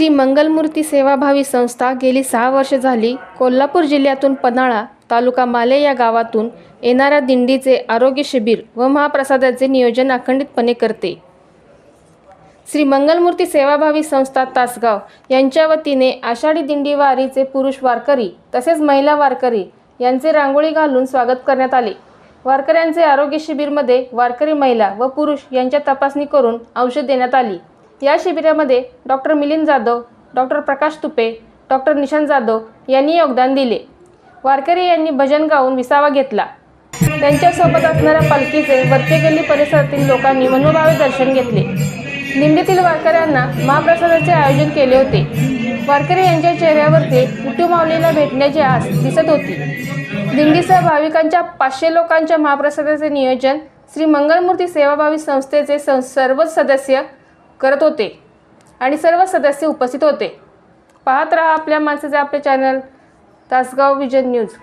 श्री मंगलमूर्ती सेवाभावी संस्था गेली सहा वर्षे झाली कोल्हापूर जिल्ह्यातून पन्हाळा तालुका माले या गावातून येणाऱ्या दिंडीचे आरोग्य शिबिर व महाप्रसादाचे नियोजन अखंडितपणे करते. श्री मंगलमूर्ती सेवाभावी संस्था तासगाव यांच्या वतीने आषाढी दिंडी वारीचे पुरुष वारकरी तसेच महिला वारकरी यांचे रांगोळी घालून स्वागत करण्यात आले. वारकऱ्यांचे आरोग्य शिबिरमध्ये वारकरी महिला व पुरुष यांच्या तपासणी करून औषध देण्यात आली. या शिबिरामध्ये doctor Milind Jadhav doctor Prakash Tupe doctor Nishant Jadhav यांनी योगदान दिले. वारकरी यांनी भजन गाऊन विसावा घेतला. त्यांच्यासोबत असणाऱ्या पालखीचे वरचे गल्ली परिसरातील लोकांनी मनोभावे दर्शन घेतले. दिंडीतील वारकऱ्यांना महाप्रसादाचे आयोजन केले होते. वारकरी यांच्या चेहऱ्यावरती विठू माऊलीला भेटण्याची आस दिसत होती. दिंडीसह भाविकांच्या पाचशे लोकांच्या महाप्रसादाचे नियोजन श्री मंगलमूर्ती सेवाभावी संस्थेचे सर्वच सदस्य करत होते आणि सर्व सदस्य उपस्थित होते. पाहत रहा आपल्या माणसाचे आपले चॅनल तासगाव विजन न्यूज